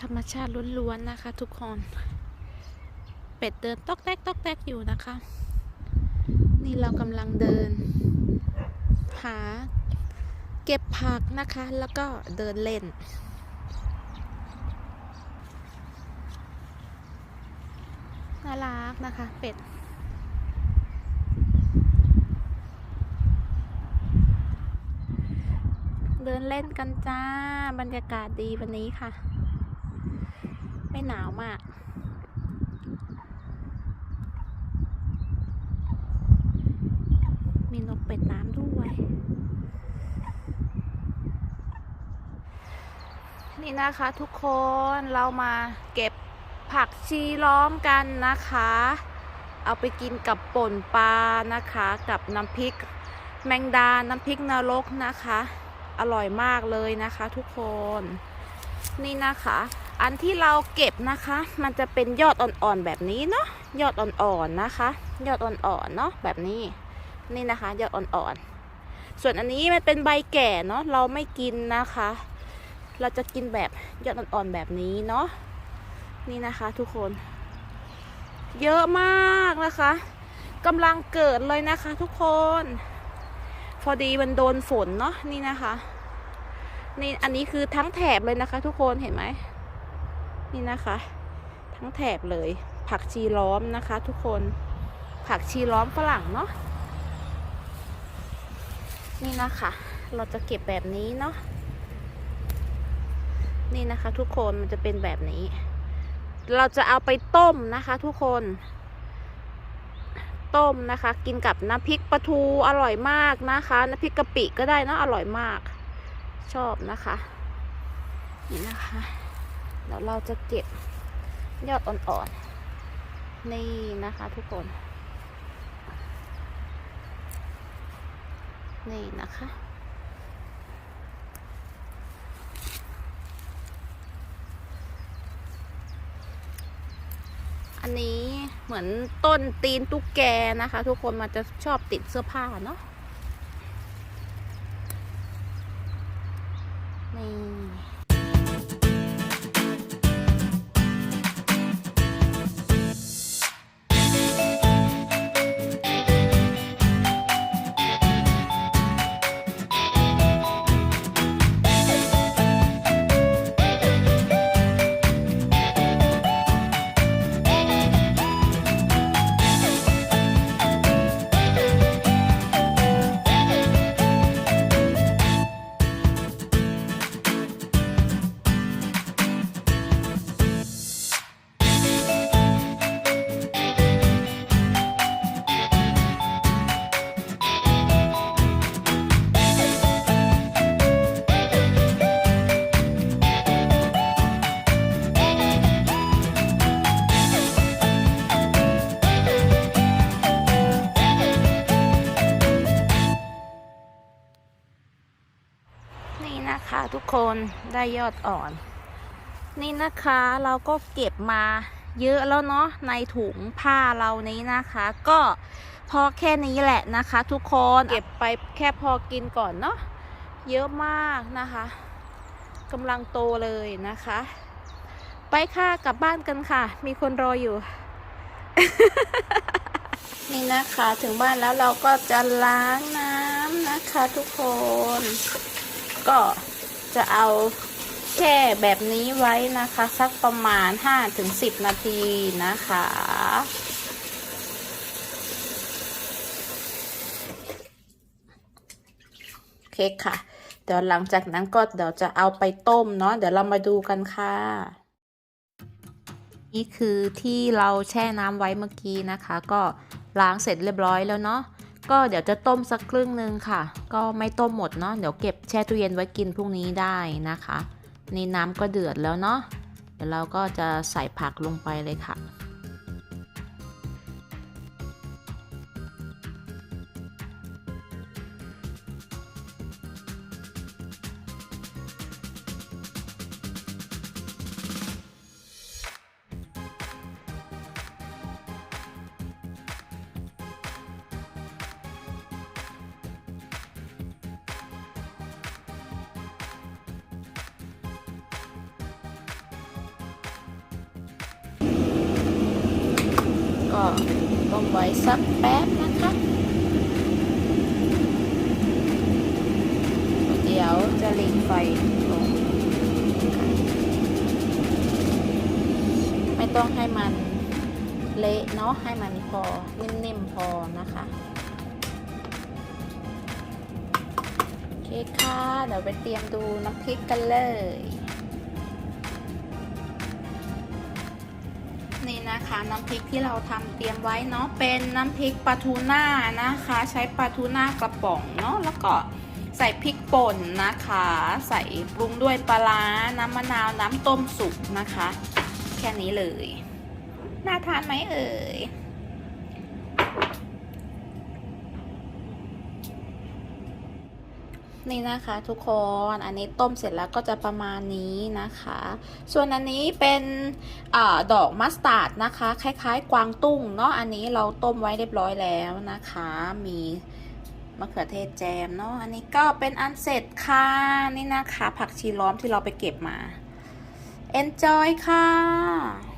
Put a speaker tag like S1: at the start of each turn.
S1: ธรรมชาติล้วนๆนะคะ ทุกคน เป็ดเดินตอกแตกตอกแตกอยู่นะคะ นี่เรากำลังเดิน หาเก็บผักนะคะ แล้วก็เดินเล่น น่ารักนะคะ เป็ดเดินเล่นกันจ้า บรรยากาศดีวันนี้ค่ะ ไม่หนาวมาก มีนกเป็ดน้ำด้วย นี่นะคะทุกคนเรามาเก็บผักชีล้อมกันนะคะ เอาไปกินกับป่นปลานะคะ กับน้ำพริกแมงดา น้ำพริกนรกนะคะ อร่อยมากเลยนะคะทุกคน นี่นะคะ อันที่เราเก็บนะคะ มันจะเป็นยอดอ่อนๆแบบนี้เนาะยอดอ่อนๆนะคะ ยอดอ่อนๆเนาะแบบนี้นี่นะคะ ยอดอ่อนๆส่วนอันนี้มันเป็นใบแก่เนาะเราไม่กินนะคะ เราจะกินแบบยอดอ่อนๆแบบนี้เนาะนี่นะคะทุกคน เยอะมากนะคะกำลังเกิดเลยนะคะ ทุกคน พอดีมันโดนฝนเนาะนี่นะคะ นี่อันนี้คือทั้งแถบเลยนะคะ ทุกคนเห็นไหม นี่นะคะ ทั้งแถบเลย ผักชีล้อมนะคะ ทุกคนผักชีล้อมฝรั่งเนาะนี่นะคะ เราจะเก็บแบบนี้เนาะนี่นะคะ ทุกคนมันจะเป็นแบบนี้ เราจะเอาไปต้มนะคะ ทุกคนต้มนะคะ กินกับน้ำพริกปลาทูอร่อยมากนะคะน้ำพริกกะปิก็ได้นะอร่อยมาก ชอบนะคะ นี่นะคะ เดี๋ยวเราจะเก็บยอดอ่อนๆ นี่นะคะทุกคน นี่นะคะอันนี้เหมือนต้นตีนตุ๊กแกนะคะ ทุกคนมันจะชอบติดเสื้อผ้าเนาะนี่ ทุกคนได้ยอดอ่อน นี่นะคะเราก็เก็บมาเยอะแล้วเนาะในถุงผ้าเรานี้นะคะ ก็พอแค่นี้แหละนะคะ ทุกคนเก็บไปแค่พอกินก่อนเนาะเยอะมากนะคะกำลังโตเลยนะคะ ไปค่ะกลับบ้านกันค่ะ มีคนรออยู่ นี่นะคะถึงบ้านแล้วเราก็จะล้างน้ำนะคะทุกคน ก็ จะเอาแช่แบบนี้ไว้นะคะ สักประมาณ 5-10 นาทีนะคะ โอเคค่ะ เดี๋ยวหลังจากนั้นก็เดี๋ยวจะเอาไปต้มเนาะเดี๋ยวเรามาดูกันค่ะ นี่คือที่เราแช่น้ำไว้เมื่อกี้นะคะ ก็ล้างเสร็จเรียบร้อยแล้วเนาะ ก็เดี๋ยวจะต้มสักครึ่งนึงค่ะ ก็ไม่ต้มหมดเนาะเดี๋ยวเก็บแช่ตู้เย็นไว้กินพรุ่งนี้ได้นะคะ นี่น้ำก็เดือดแล้วเนาะเดี๋ยวเราก็จะใส่ผักลงไปเลยค่ะ มไว้สักแป๊บนะคะ เดี๋ยวจะหลีไฟลงไม่ต้องให้มันเละเนาะให้มันพอนิ่มๆพอนะคะโอเคค่ะ เดี๋ยวไปเตรียมดูน้ำพริกกันเลย นี่นะคะน้ำพริกที่เราทำเตรียมไว้เนาะเป็นน้ำพริกปลาทูน่านะคะ ใช้ปลาทูน่ากระป๋องเนาะแล้วก็ใส่พริกป่นนะคะ ใส่ปรุงด้วยปลาร้าน้ำมะนาวน้ำต้มสุกนะคะ แค่นี้เลย น่าทานไหมเอ่ย นี่นะคะทุกคนอันนี้ต้มเสร็จแล้วก็จะประมาณนี้นะคะ ส่วนอันนี้เป็นอดอกมัสตาร์ดนะคะ คล้ายๆ กวางตุ้งเนาะอันนี้เราต้มไว้เรียบร้อยแล้วนะคะ มีมะเขือเทศแจมเนาะอันนี้ก็เป็นอันเสร็จค่ะนี่นะคะ ผักชีล้อมที่เราไปเก็บมา enjoy ค่ะ